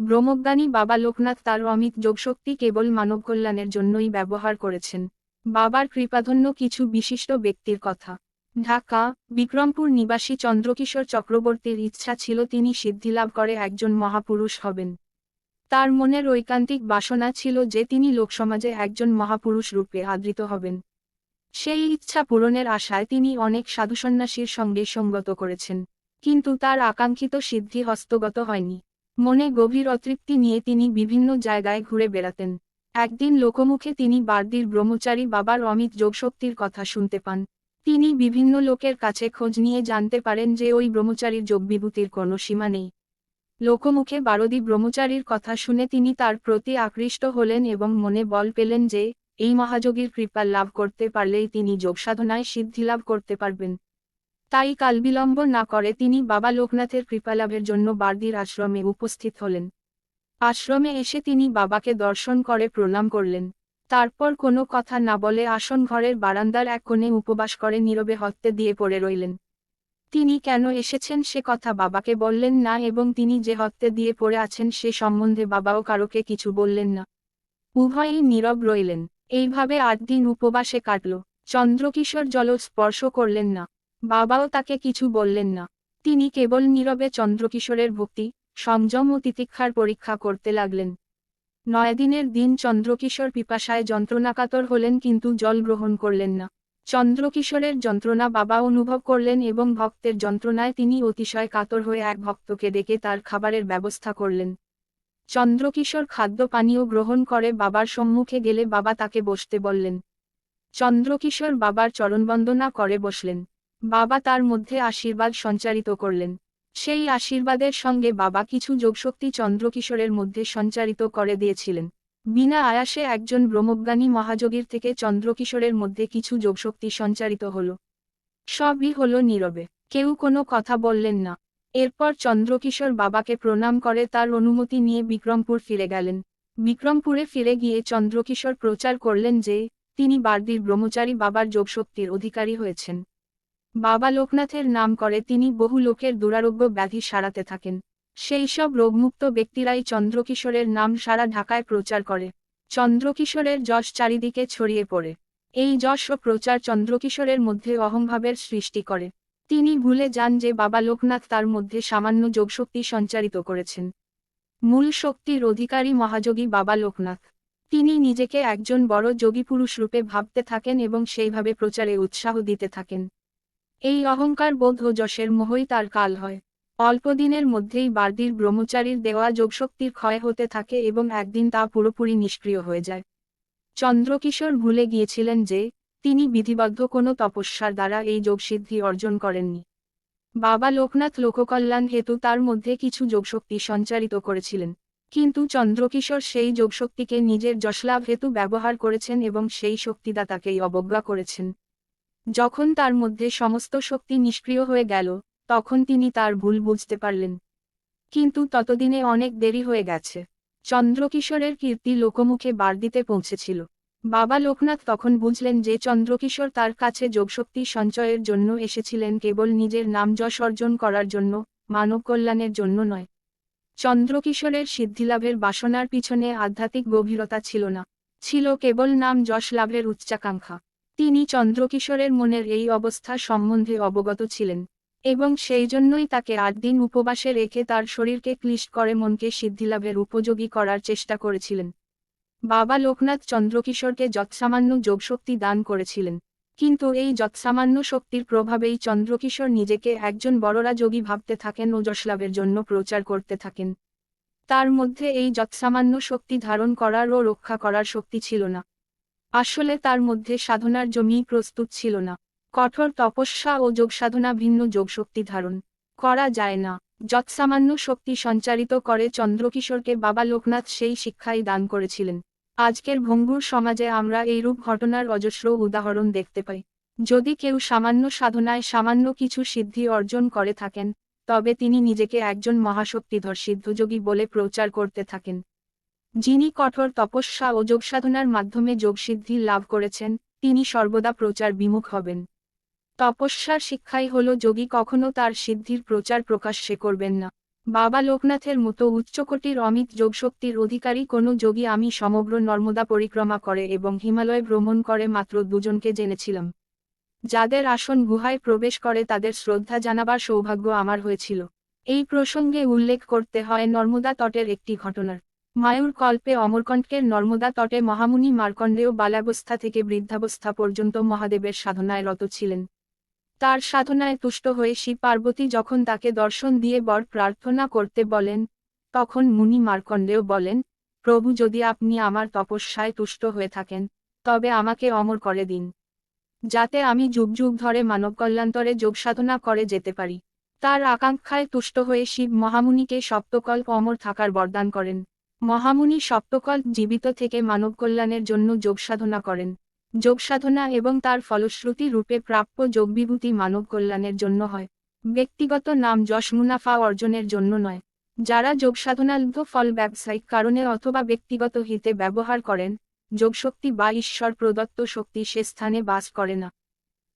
ব্রহ্মজ্ঞানী বাবা লোকনাথ তার অমিত যোগশক্তি কেবল মানব কল্যাণের জন্যই ব্যবহার করেছেন। বাবার কৃপাধন্য কিছু বিশিষ্ট ব্যক্তির কথা। ঢাকা, বিক্রমপুর নিবাসী চন্দ্রকিশোর চক্রবর্তীর ইচ্ছা ছিল তিনি সিদ্ধিলাভ করে একজন মহাপুরুষ হবেন। তার মনের ঐকান্তিক বাসনা ছিল যে তিনি লোকসমাজে একজন মহাপুরুষ রূপে আদৃত হবেন। সেই ইচ্ছা পূরণের আশায় তিনি অনেক সাধুসন্ন্যাসীর সঙ্গে সঙ্গত করেছেন, কিন্তু তার আকাঙ্ক্ষিত সিদ্ধি হস্তগত হয়নি। মনে গভীর অতৃপ্তি নিয়ে তিনি বিভিন্ন জায়গায় ঘুরে বেড়াতেন। একদিন লোকমুখে তিনি বার্দির ব্রহ্মচারী বাবার অমিত যোগশক্তির কথা শুনতে পান। তিনি বিভিন্ন লোকের কাছে খোঁজ নিয়ে জানতে পারেন যে ওই ব্রহ্মচারীর যোগবিভূতির কোনো সীমা নেই। লোকমুখে বারদি ব্রহ্মচারীর কথা শুনে তিনি তার প্রতি আকৃষ্ট হলেন এবং মনে বল পেলেন যে, এই মহাযোগীর কৃপা লাভ করতে পারলেই তিনি যোগসাধনায় সিদ্ধিলাভ করতে পারবেন। তাই কালবিলম্ব না করে তিনি বাবা লোকনাথের কৃপালাভের জন্য বার্দির আশ্রমে উপস্থিত হলেন। আশ্রমে এসে তিনি বাবাকে দর্শন করে প্রণাম করলেন। তারপর কোনো কথা না বলে আসন ঘরের বারান্দার এক কোণে উপবাস করে নীরবে হত্যে দিয়ে পড়ে রইলেন। তিনি কেন এসেছেন সে কথা বাবাকে বললেন না এবং তিনি যে হত্যে দিয়ে পড়ে আছেন সে সম্বন্ধে বাবাও কারোকে কিছু বললেন না। উভয়ই নীরব রইলেন। এইভাবে আট দিন উপবাসে কাটল। চন্দ্রকিশোর জল স্পর্শ করলেন না। বাবাও তাকে কিছু বললেন না। তিনি কেবল নীরবে চন্দ্রকিশোরের ভক্তি, সংযম ও তিতিক্ষার পরীক্ষা করতে লাগলেন। নয় দিনের দিন চন্দ্রকিশোর পিপাসায় যন্ত্রণাকাতর হলেন কিন্তু জল গ্রহণ করলেন না। চন্দ্রকিশোরের যন্ত্রণা বাবা অনুভব করলেন এবং ভক্তের যন্ত্রণায় তিনি অতিশয় কাতর হয়ে এক ভক্তকে ডেকে তার খাবারের ব্যবস্থা করলেন। চন্দ্রকিশোর খাদ্য পানীয় গ্রহণ করে বাবার সম্মুখে গেলে বাবা তাকে বসতে বললেন। চন্দ্রকিশোর বাবার চরণবন্দনা করে বসলেন। বাবা তার মধ্যে আশীর্বাদ সঞ্চারিত করলেন। সেই আশীর্বাদের সঙ্গে বাবা কিছু যোগশক্তি চন্দ্রকিশোরের মধ্যে সঞ্চারিত করে দিয়েছিলেন। বিনা আয়াসে একজন ব্রহ্মজ্ঞানী মহাযোগীর থেকে চন্দ্রকিশোরের মধ্যে কিছু যোগশক্তি সঞ্চারিত হল। সবই হল নীরবে। কেউ কোনো কথা বললেন না। এরপর চন্দ্রকিশোর বাবাকে প্রণাম করে তার অনুমতি নিয়ে বিক্রমপুর ফিরে গেলেন। বিক্রমপুরে ফিরে গিয়ে চন্দ্রকিশোর প্রচার করলেন যে, তিনি বার্দির ব্রহ্মচারী বাবার যোগশক্তির অধিকারী হয়েছেন। বাবা লোকনাথের নাম করে তিনি বহু লোকের দুরারোগ্য ব্যাধি সারাতে থাকেন। সেই সব রোগমুক্ত ব্যক্তিরাই চন্দ্রকিশোরের নাম সারা ঢাকায় প্রচার করে। চন্দ্রকিশোরের যশ চারিদিকে ছড়িয়ে পড়ে। এই যশ ও প্রচার চন্দ্রকিশোরের মধ্যে অহংভাবের সৃষ্টি করে। তিনি ভুলে যান যে বাবা লোকনাথ তার মধ্যে সামান্য যোগশক্তি সঞ্চারিত করেছেন। মূল শক্তির অধিকারী মহাযোগী বাবা লোকনাথ। তিনি নিজেকে একজন বড় যোগী পুরুষ রূপে ভাবতে থাকেন এবং সেইভাবে প্রচারে উৎসাহ দিতে থাকেন। এই অহংকার বোধ ও যশের মোহই তার কাল হয়। অল্পদিনের মধ্যেই বার্দির ব্রহ্মচারীর দেওয়া যোগশক্তির ক্ষয় হতে থাকে এবং একদিন তা পুরোপুরি নিষ্ক্রিয় হয়ে যায়। চন্দ্রকিশোর ভুলে গিয়েছিলেন যে, তিনি বিধিবদ্ধ কোনো তপস্যার দ্বারা এই যোগসিদ্ধি অর্জন করেননি। বাবা লোকনাথ লোককল্যাণ হেতু তার মধ্যে কিছু যোগশক্তি সঞ্চারিত করেছিলেন। কিন্তু চন্দ্রকিশোর সেই যোগশক্তিকে নিজের যশলাভ হেতু ব্যবহার করেছেন এবং সেই শক্তিদাতাকেই অবজ্ঞা করেছেন। যখন তার মধ্যে সমস্ত শক্তি নিষ্ক্রিয় হয়ে গেল, তখন তিনি তার ভুল বুঝতে পারলেন। কিন্তু ততদিনে অনেক দেরি হয়ে গেছে। চন্দ্রকিশোরের কীর্তি লোকমুখে বার্দিতে পৌঁছেছিল। বাবা লোকনাথ তখন বুঝলেন যে চন্দ্রকিশোর তার কাছে যোগশক্তি সঞ্চয়ের জন্য এসেছিলেন কেবল নিজের নাম যশ অর্জন করার জন্য, মানব কল্যাণের জন্য নয়। চন্দ্রকিশোরের সিদ্ধিলাভের বাসনার পিছনে আধ্যাত্মিক গভীরতা ছিল না। ছিল কেবল নাম যশ লাভের উচ্চাকাঙ্ক্ষা। তিনি চন্দ্রকিশোরের মনের এই অবস্থা সম্বন্ধে অবগত ছিলেন, এবং সেই জন্যই তাকে আট দিন উপবাসে রেখে তার শরীরকে ক্লিষ্ট করে মনকে সিদ্ধিলাভের উপযোগী করার চেষ্টা করেছিলেন। বাবা লোকনাথ চন্দ্রকিশোরকে যৎসামান্য যোগশক্তি দান করেছিলেন, কিন্তু এই যৎসামান্য শক্তির প্রভাবেই চন্দ্রকিশোর নিজেকে একজন বড়রা যোগী ভাবতে থাকেন ও যশলাভের জন্য প্রচার করতে থাকেন। তার মধ্যে এই যৎসামান্য শক্তি ধারণ করার ও রক্ষা করার শক্তি ছিল না। আসলে তার মধ্যে সাধনার জমি প্রস্তুত ছিল না। কঠোর তপস্যা ও যোগসাধনা ভিন্ন যোগশক্তি ধারণ করা যায় না। যৎসামান্য শক্তি সঞ্চারিত করে চন্দ্রকিশোরকে বাবা লোকনাথ সেই শিক্ষাই দান করেছিলেন। আজকের ভঙ্গুর সমাজে আমরা এইরূপ ঘটনার অজস্র উদাহরণ দেখতে পাই। যদি কেউ সামান্য সাধনায় সামান্য কিছু সিদ্ধি অর্জন করে থাকেন, তবে তিনি নিজেকে একজন মহাশক্তিধর সিদ্ধযোগী বলে প্রচার করতে থাকেন। যিনি কঠোর তপস্যা ও যোগসাধনার মাধ্যমে যোগসিদ্ধি লাভ করেছেন, তিনি সর্বদা প্রচার বিমুখ হবেন। তপস্যার শিক্ষাই হল যোগী কখনো তার সিদ্ধির প্রচার প্রকাশ্যে করবেন না। বাবা লোকনাথের মতো উচ্চকোটির অমিত যোগশক্তির অধিকারী কোনো যোগী আমি সমগ্র নর্মদা পরিক্রমা করে এবং হিমালয় ভ্রমণ করে মাত্র দুজনকে জেনেছিলাম। যাদের আসন গুহায় প্রবেশ করে তাদের শ্রদ্ধা জানাবার সৌভাগ্য আমার হয়েছিল। এই প্রসঙ্গে উল্লেখ করতে হয় নর্মদা তটের একটি ঘটনার। মায়ুর কল্পে অমরকণ্ঠকের নর্মদা তটে মহামুনি মার্কণ্ডেয় বালাবস্থা থেকে বৃদ্ধাবস্থা পর্যন্ত মহাদেবের সাধনায় রত ছিলেন। তার সাধনায় তুষ্ট হয়ে শিব পার্বতী যখন তাকে দর্শন দিয়ে বর প্রার্থনা করতে বলেন, তখন মুনি মার্কণ্ডেয় বলেন, প্রভু, যদি আপনি আমার তপস্যায় তুষ্ট হয়ে থাকেন, তবে আমাকে অমর করে দিন। যাতে আমি যুগ যুগ ধরে মানব কল্যাণতরে যোগসাধনা করে যেতে পারি। তার আকাঙ্ক্ষায় তুষ্ট হয়ে শিব মহামুনিকে সপ্তকল্প অমর থাকার বরদান করেন। মহামুনি সপ্তকল্প জীবিত থেকে মানব কল্যাণের জন্য যোগসাধনা করেন। যোগসাধনা এবং তার ফলশ্রুতি রূপে প্রাপ্য যোগবিভূতি মানব কল্যাণের জন্য হয়। ব্যক্তিগত নাম যশ মুনাফা অর্জনের জন্য নয়। যারা যোগসাধনালব্ধ ফল ব্যবসায়িক কারণে অথবা ব্যক্তিগত হিতে ব্যবহার করেন, যোগশক্তি বা ঈশ্বর প্রদত্ত শক্তি সে স্থানে বাস করে না।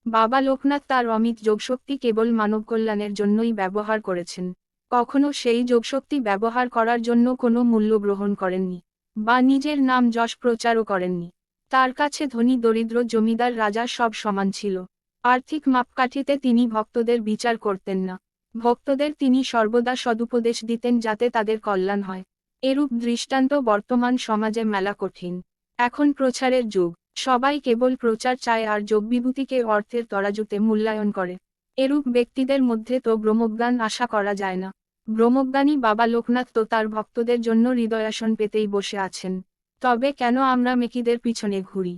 বাবা লোকনাথ তার অমিত যোগশক্তি কেবল মানব কল্যাণের জন্যই ব্যবহার করেছেন। কখনো সেই যোগশক্তি ব্যবহার করার জন্য কোনো মূল্য গ্রহণ করেননি, বা নিজের নাম যশ প্রচারও করেননি। তার কাছে ধনী, দরিদ্র জমিদার রাজা সব সমান ছিল। আর্থিক মাপকাঠিতে তিনি ভক্তদের বিচার করতেন না। ভক্তদের তিনি সর্বদা সদুপদেশ দিতেন যাতে তাদের কল্যাণ হয়। এরূপ দৃষ্টান্ত বর্তমান সমাজে মেলা কঠিন। এখন প্রচারের যুগ। সবাই কেবল প্রচার চায় আর যোগবিভূতিকে অর্থের তরাজুতে মূল্যায়ন করে। এরূপ ব্যক্তিদের মধ্যে তো ব্রহ্মজ্ঞান আশা করা যায় না। ব্রহ্মজ্ঞানী বাবা লোকনাথ তো তার ভক্তদের জন্য হৃদয়াসন পেতেই বসে আছেন। তবে কেন আমরা মেকিদের পিছনে ঘুরি?